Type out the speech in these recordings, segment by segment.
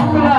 আমরা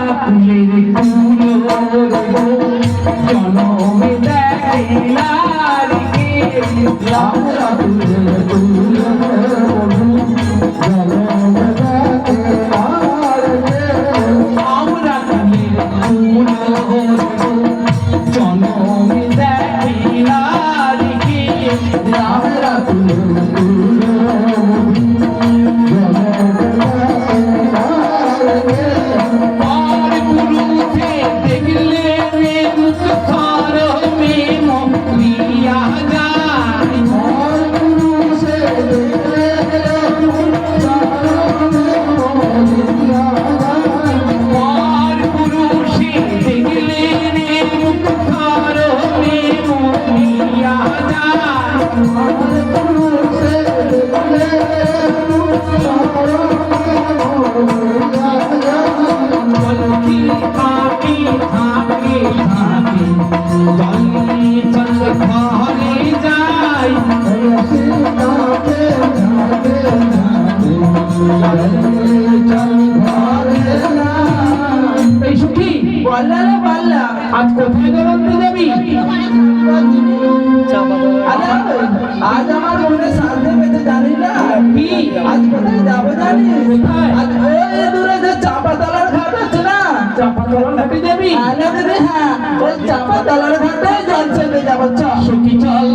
হ্যাঁ ওই চাপা তলার ঘাটে জল যাব চ সুখী চল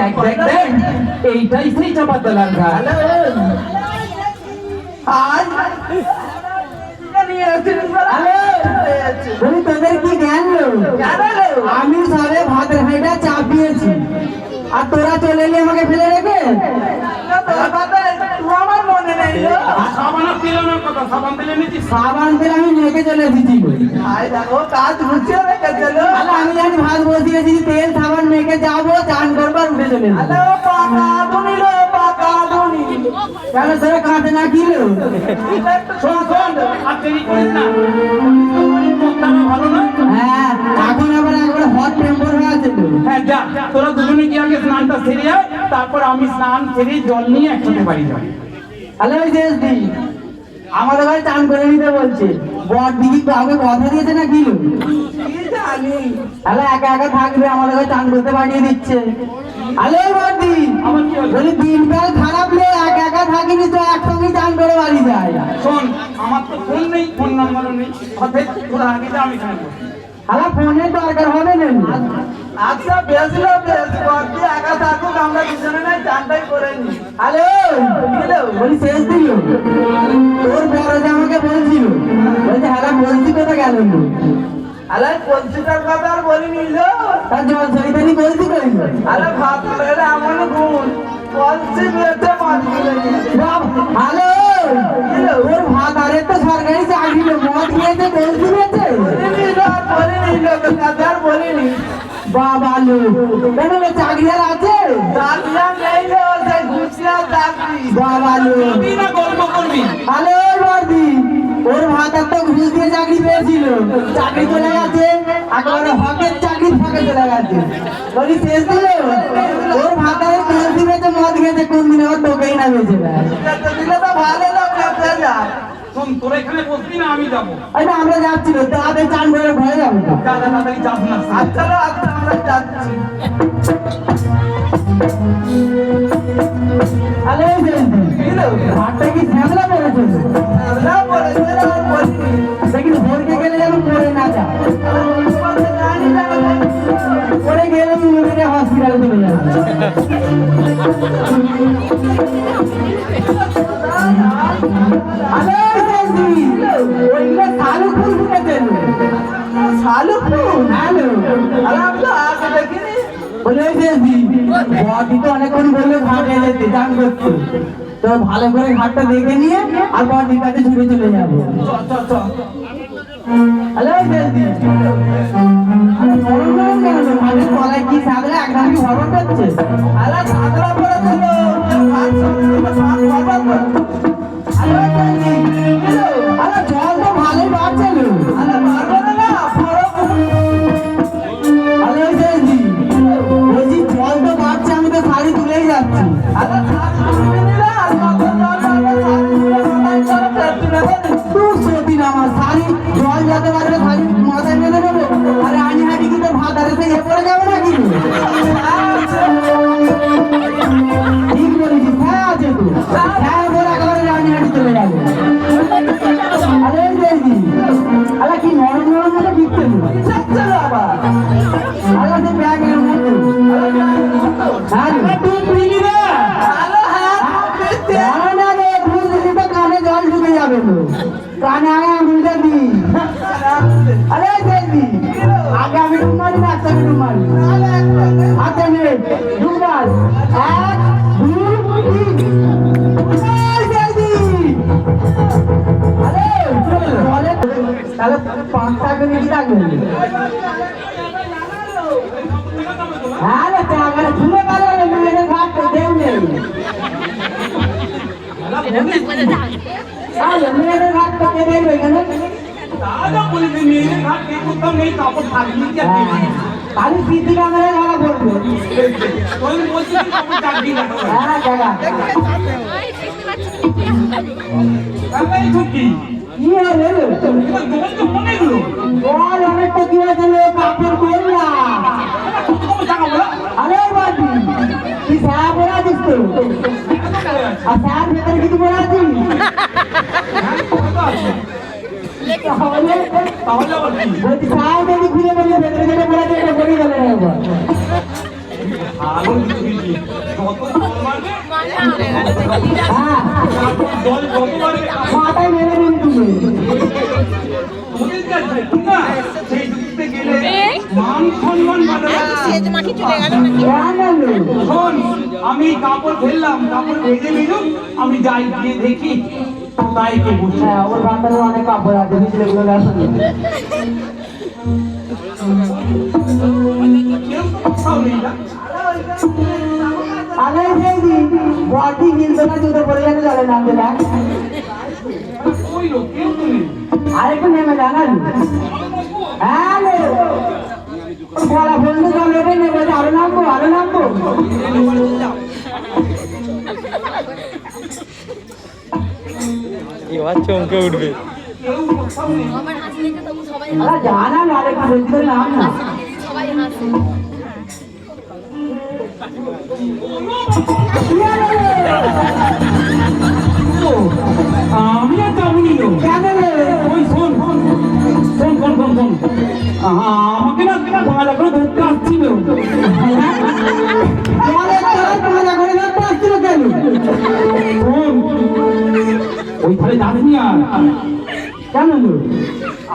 দেখ দেখ দেখ, এইটাই সেই চাপা তলার ঘাট। আর? বলি কি জ্ঞান আমি সবে ভাতের চাপ চাপিয়েছি আর তোরা চলে এলি আমাকে ফেলে রেখে আমার মনে নেই গো। সাবান দিল না কথা সাবান তেল আমি রেখে চলে এসেছি আমি জানি ভাত বসিয়েছি তেল সাবান মেখে যাব চান উঠে চলে হ্যালো কেন না কি হ্যাঁ এখন আবার একবার হট টেম্পার হয়ে আছে হ্যাঁ যা তোরা দুজনে গিয়ে আগে স্নানটা সেরে আয় তারপর আমি স্নান সেরে জল নিয়ে একসাথে বাড়ি যাই ওই দিন আমাদের ভাই চান করে নিতে বলছে। বর দিদি কাউকে কথা দিয়েছে না কি? লো কি জানি তাহলে একা একা থাকবে আমাদের ঘরে চান করতে পাঠিয়ে দিচ্ছে। হ্যালো বর্দি? যদি দিনকাল খারাপ লে একা একা থাকিনি তো একসঙ্গে চান করে বাড়ি যায়। শোন আমার তো ফোন নেই ফোন নাম্বারও নেই। অতএব তোরা আগে আমি বসি। হ্যালো ফোনের দরকার হবে না। আচ্ছা বেশ লো বেশ বর্দি একা থাকুক আমরা দুজনে নাই চানটাই করে নি হ্যালো বলি শেষ দিল। বলছে কোথা গেল আরে কথা আর বলিনি লো তার জল সরিতানি বলছি আরে ভাত রে এমন গুণ। পঞ্চি বেটে মাছ গিলে দিয়েছে হ্যালো। তোর ভাত আরে তো সরকারি চাকরি লো মদ খেয়েছে বলছি বেঁচে বলিনি লো আর বলিনি লো কথা আর বলিনি। বাবা লো কেন চাকরি আর আছে? নেই লো চাকরি। বাবা লো না গল্প করবি। হ্যালো বর্দি। ওর ভাত তো ঘুষ দিয়ে চাকরি পেয়েছিল। চাকরি চলে গেছে একেবারে হকের চাকরি ফাঁকে চলে গেছে। বলি শেষ দিল ওর ভাত ঘুষ দিয়েছে মদ খেয়েছে কোন দিন আবার তোকেই না বেঁচে দিলে তো ভালো লোক যা। আমরা যাচ্ছি তো তাদের চান করে ঘরে যাব আচ্ছা আচ্ছা আমরা যাচ্ছি। আরে ঘাটটা কি শ্যামলা পড়েছে? শ্যামলা পড়েছে? অনেকক্ষণ বললে ঘাটে যেতে জান করতে তো ভালো করে ঘাটটা দেখে নিয়ে আর বডির কাছে ছুটে চলে যাব শাড়ি তুলেই যাচ্ছি আরে শাড়ি জল যেতে পারবে খালি মাথায় বেঁধে দেবো। আরে আমি হাঁটি কিন্তু ভাত আরে সে এ পড়ে যাবে নাকি? ঠিক বলেছিস হ্যাঁ আছে তো। হ্যাঁ একেবারে রানি হাঁটি চলে যাবে। তাহলে পাঁচটা করে কি রাখবেন হ্যাঁ রে, তুলে পারো মেয়েদের ঘাট তো নেই আরে মেয়েদের ঘাট তো কে দেখবে এখানে দাদা বলেছে মেয়েদের ঘাট কে কোথাও নেই কাপড় থাকবি আর? আমি সিসি ক্যামেরায় ধরা পড়ব বলছি থাকবি হ্যাঁ দাদা কি হলো তো অনেকগুলো বল অনেকটা কি হয়েছে রে, কাপড় করলা বলো আরে বাদি তুই স্যার পরে আছিস তো? আর স্যার ভেতরে কিছু পরে আছিস? তাহলে কি বলছি স্যার যদি খুলে বললে ভেতরে যেটা পরে আছে এটা বলে গেলে। একবার হ্যাঁ মান আমি কাপড় ফেললাম কাপড় ভেজে ভিজুক আমি যাই গিয়ে দেখি তাই কে বুঝি হ্যাঁ ওর বান্দারে অনেক কাপড় আছে বুঝলে কেউ কোথাও নেই না আরে দিদি বডি মিলবে না জুতো পরে যাবে চলে নামতে আরেকটু নেমে জানালি হ্যাঁ গলা বন্ধু জল ওঠে নেবে আরও নামবো আরও নামবো। এবার চমকে উঠবে। জানা না আরেকটু নাম না। সবাই হাসে। আমি আর যাবনি ওই শোন শোন শোন শোন শোন আমাকে না ভালো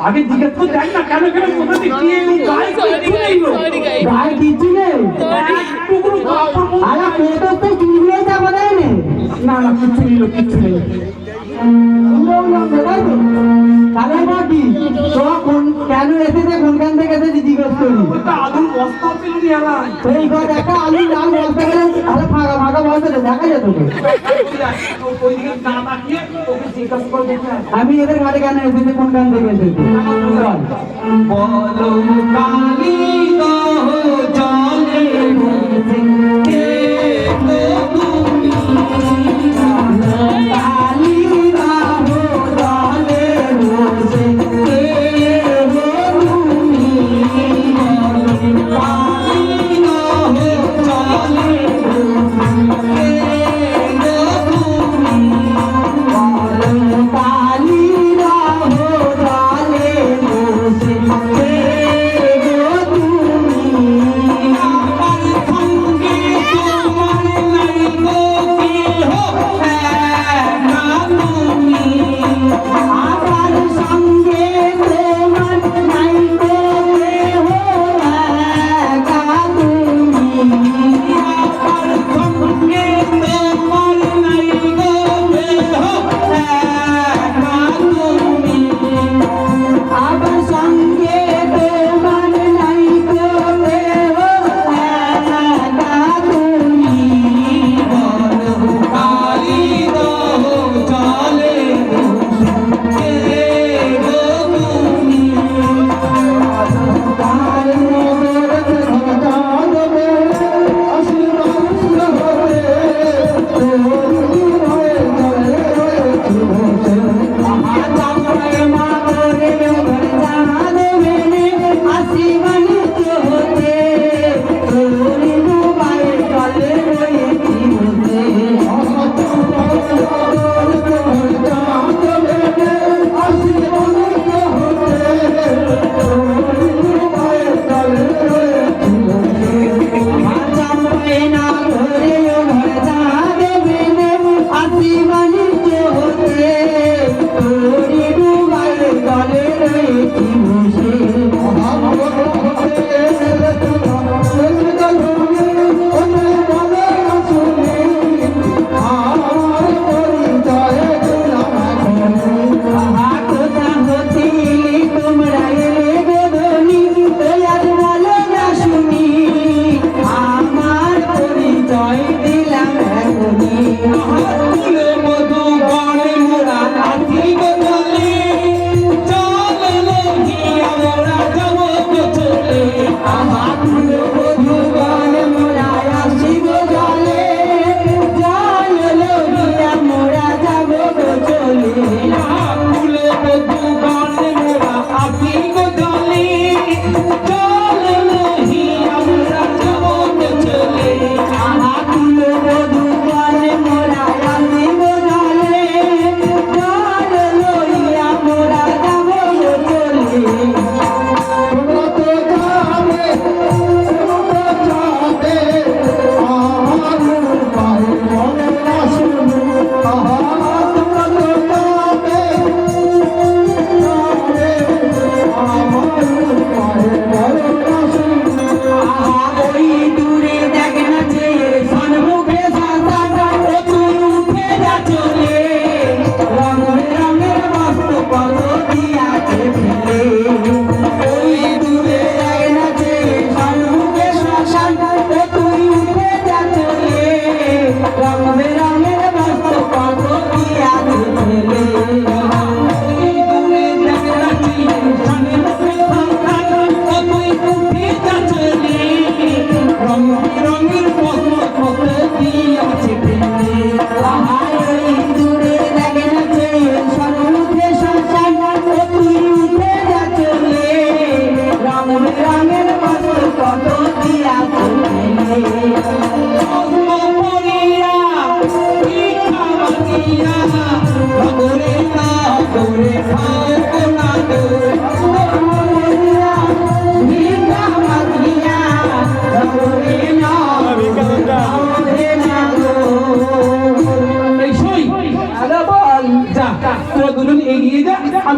আগে জিজ্ঞেস তো দেখ না কেন কেন কোথা থেকে কি এই গায়ে কিচ্ছু নেই গো। গায়ে দিছি নেই? টুকরো কাপড় পেটে তো চুড়িয়ে চাপা দেয়। না না না কিছু নেই না নেই। তো কোন কেন এসেছে কোনখান থেকে এসেছে জিজ্ঞেস করি আলুর বস্তা ছিল তো এই ঘর একটা আলু লাল বলতে গেলে তাহলে ফাঁকা ফাঁকা বলতে তো দেখা যেত। আমি এদের ঘরে কেন এসেছে কোনখান থেকে এসেছে বল। বলো কালী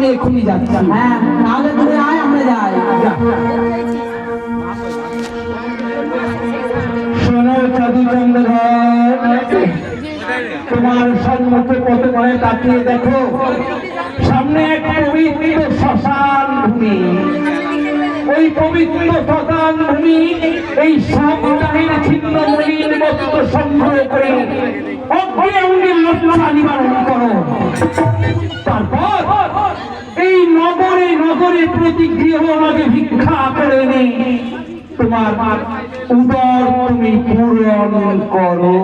এক্ষুনি যাচ্ছি। হ্যাঁ তাহলে তুমি আয়, আমরা যাই। তোমার সম্মুখে কত করে তাকিয়ে দেখো? সামনে এক পবিত্র শ্মশান। ওই পবিত্র শ্মশান এই সংগ্রহ করে অগ্নি অঙ্গে লজ্জা নিবারণ করো। এই নগরে নগরে প্রতিগৃহ আমাকে ভিক্ষা করে নে। তোমার করো।